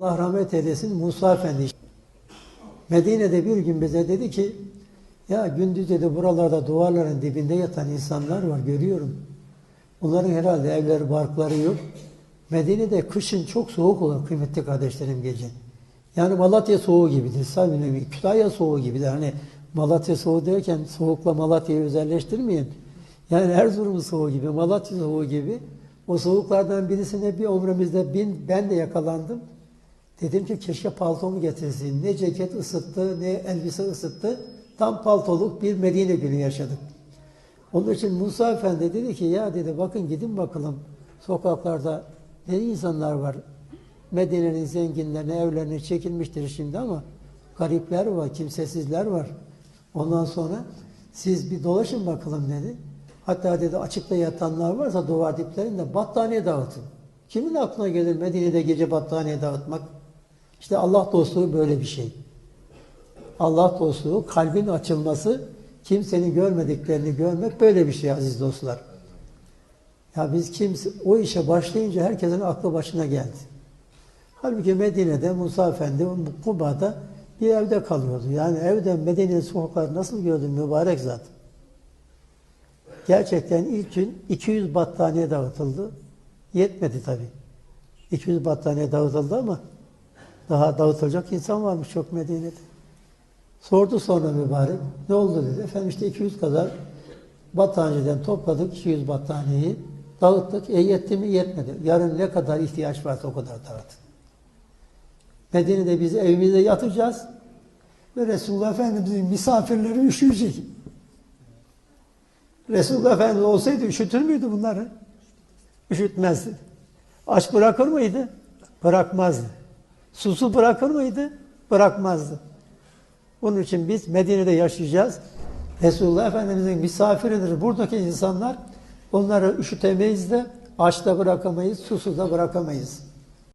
Allah rahmet eylesin Musa Efendi. Medine'de bir gün bize dedi ki ya gündüz dedi buralarda duvarların dibinde yatan insanlar var görüyorum. Onların herhalde evleri barkları yok. Medine'de kışın çok soğuk olur kıymetli kardeşlerim gece. Yani Malatya soğuğu gibidir. Sadece Kütahya soğuğu gibidir. Hani Malatya soğuğu derken soğukla Malatya'yı özelleştirmeyin. Yani Erzurum soğuğu gibi, Malatya soğuğu gibi. O soğuklardan birisine bir omremizde bin, ben de yakalandım. Dedim ki keşke paltomu getirsin. Ne ceket ısıttı, ne elbise ısıttı. Tam paltoluk bir Medine günü yaşadık. Onun için Musa Efendi dedi ki ya dedi bakın gidin bakalım sokaklarda ne insanlar var. Medine'nin zenginlerine evlerine çekilmiştir şimdi ama garipler var, kimsesizler var. Ondan sonra siz bir dolaşın bakalım dedi. Hatta dedi açıkta yatanlar varsa duvar diplerinde battaniye dağıtın. Kimin aklına gelir Medine'de gece battaniye dağıtmak? İşte Allah dostluğu böyle bir şey. Allah dostluğu, kalbin açılması, kimsenin görmediklerini görmek böyle bir şey aziz dostlar. Ya biz kimse, o işe başlayınca herkesin aklı başına geldi. Halbuki Medine'de Musa Efendi Kuba'da bir evde kalıyordu. Yani evden Medine sokakları nasıl gördün mübarek zat. Gerçekten ilk gün 200 battaniye dağıtıldı. Yetmedi tabii. 200 battaniye dağıtıldı ama daha dağıtılacak insan varmış çok Medine'de. Sordu sonra mübarek. Ne oldu dedi. Efendim işte 200 kadar battaniyeden topladık 200 battaniyeyi. Dağıttık. E yetti mi? Yetmedi. Yarın ne kadar ihtiyaç varsa o kadar dağıtın. Medine'de biz evimizde yatacağız. Ve Resulullah Efendimiz'in misafirleri üşüyecek. Resulullah Efendimiz olsaydı üşütür müydü bunları? Üşütmezdi. Aç bırakır mıydı? Bırakmazdı. Susu bırakır mıydı? Bırakmazdı. Bunun için biz Medine'de yaşayacağız. Resulullah Efendimiz'in misafiridir. Buradaki insanlar onları üşütemeyiz de aç da bırakamayız, susuz da bırakamayız.